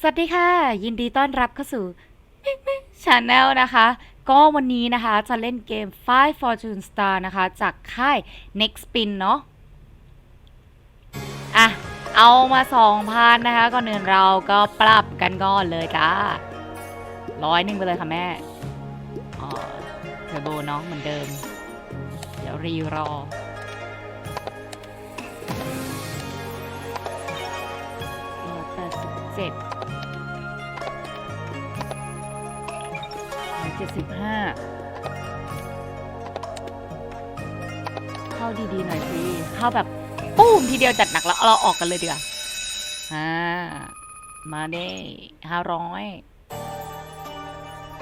สวัสดีค่ะ ยินดีต้อนรับเข้าสู่ช anel นะคะ ก็วันนี้นะคะจะเล่นเกม Five Fortune Star นะคะ จากค่าย Next Spin เนาะอะ เอามา2,000นะคะ ก่อนอื่นเราก็ปรับกันก่อนเลยจ้าร้อยหนึ่งไปเลยค่ะแม่อ๋อเทอร์โบเนาะเหมือนเดิม เดี๋ยวรีรอรอแปดสิบเจ็ด เจ็ดสิบห้าเข้าดีๆหน่อยสิเข้าแบบปุ้มทีเดียวจัดหนักแล้วเราออกกันเลยดีกว่าอ่ามาเด้ห้าร้อย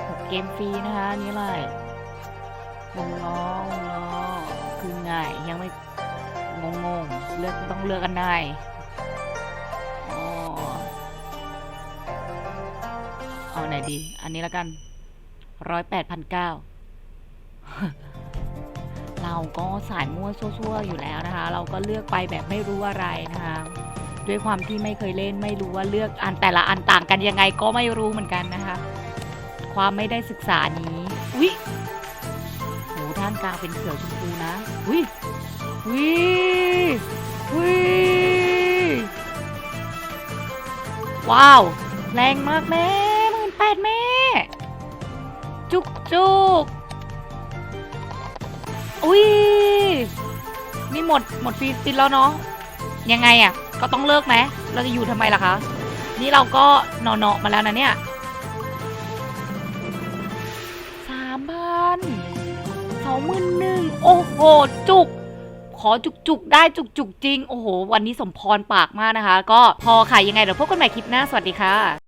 หกเกมฟรีนะคะนี่เลยวงล้อวงล้อคือง่ายยังไม่งงๆเลือกต้องเลือกกันได้อ๋อเอาไหนดี อันนี้แล้วกัน ร้อยแปดพันเก้าเราก็สายมั่วซั่วๆอยู่แล้วนะคะ เราก็เลือกไปแบบไม่รู้อะไรนะคะ ด้วยความที่ไม่เคยเล่นไม่รู้ว่าเลือกอันแต่ละอันต่างกันยังไงก็ไม่รู้เหมือนกันนะคะ ความไม่ได้ศึกษานี้อุ๊ยโหท่านกลางเป็นเขียวชมพูนะอุ๊ยอุ๊ยอุ๊ยว้าว แรงมากแม่หมื่นแปดแม่ จุกจุกอุ้ยนี่หมดหมดฟรีสปินแล้วเนาะยังไงอะ่ะ ก็ต้องเลิกไหมเราจะอยู่ทำไมล่ะคะ นี่เราก็นอนๆมาแล้วนะเนี่ยสามพันสองหมื่นหนึ่งโอ้โห จุก ขอจุกๆได้จุกๆจริง โอ้โห วันนี้สมพรปากมากนะคะ ก็พอค่ะยังไงเดี๋ยวพบกันใหม่คลิปหน้า สวัสดีค่ะ